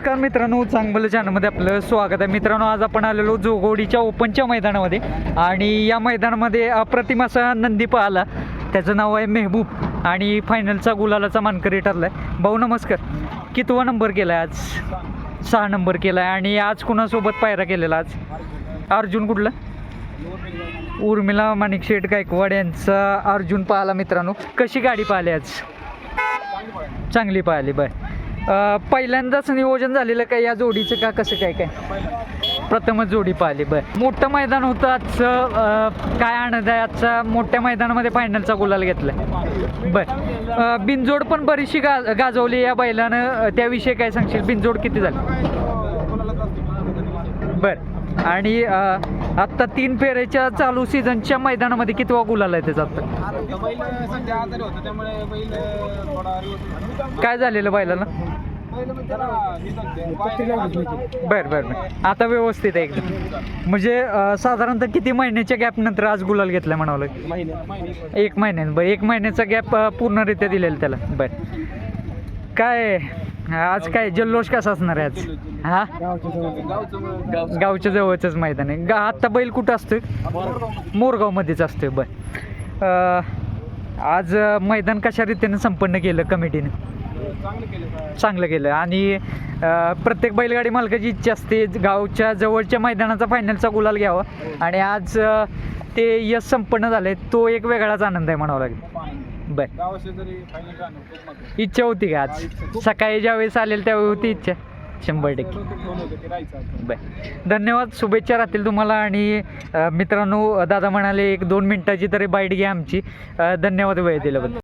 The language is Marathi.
नमस्कार मित्रांनो चांगलं चॅनलमध्ये आपलं स्वागत आहे. मित्रांनो आज आपण आलेलो जोगोडीच्या ओपनच्या मैदानामध्ये आणि या मैदानामध्ये अप्रतिम असा नंदी पाहिला. त्याचं नाव आहे मेहबूब आणि फायनलचा गुलालाचा मानकरी ठरला आहे भाऊ नमस्कार. कितवा नंबर केला आहे आज? सहा नंबर केला आहे आणि आज कुणासोबत पायरा केलेला आज? अर्जुन कुठला? उर्मिला माणिक शेठ गायकवाड यांचा अर्जुन पाहिला मित्रांनो. कशी गाडी पाहिली आज? चांगली पाहिली बाय. पहिल्यांदाच नियोजन झालेलं काय या जोडीचं का कसं काय काय? प्रथमच जोडी पाहिली बर. मोठं मैदान होतं आजचं काय आनंद आहे आजचा मोठ्या मैदानामध्ये फायनलचा गुलाल घेतलाय बर. बिनजोड पण बरीचशी गा गाजवली या बैलानं. त्याविषयी काय सांगशील? बिनजोड किती झाली? बर. आणि आत्ता तीन फेऱ्याच्या चालू सीझनच्या मैदानामध्ये कितवा गुलाल आहे त्याचा आत्ता? रिवर्स काय झालेलं बैलाला? बर बर बर. आता व्यवस्थित आहे एकदम. म्हणजे अं, साधारणतः किती महिन्याच्या गॅप नंतर आज गुलाल घेतला म्हणावं? लागेल एक महिन्यात बरं एक महिन्याचा गॅप पूर्णरित्या दिलेला त्याला. बर. काय आज काय जल्लोष कसा असणार आहे आज? हा? गावच्या जवळचंच मैदान आहे. गा आत्ता बैल कुठं असतोय? मोरगावमध्येच असतोय. बर. अं, आज मैदान कशा रीतीने संपन्न केलं कमिटीने? चांगलं केलं आणि प्रत्येक बैलगाडी मालकाची इच्छा असते गावच्या जवळच्या मैदानाचा फायनलचा गुलाल घ्यावा. आणि आज ते यश संपन्न झालंय तो एक वेगळाच आनंद आहे म्हणावा लागेल. बर. इच्छा होती का आज? सकाळी ज्यावेळेस आलेल त्यावेळी होती इच्छा? शंभर टक्के. बर. धन्यवाद शुभेच्छा राहतील तुम्हाला. आणि मित्रांनो दादा म्हणाले एक दोन मिनिटाची तरी बाईट घ्या आमची. धन्यवाद वेळ दिल्याबद्दल.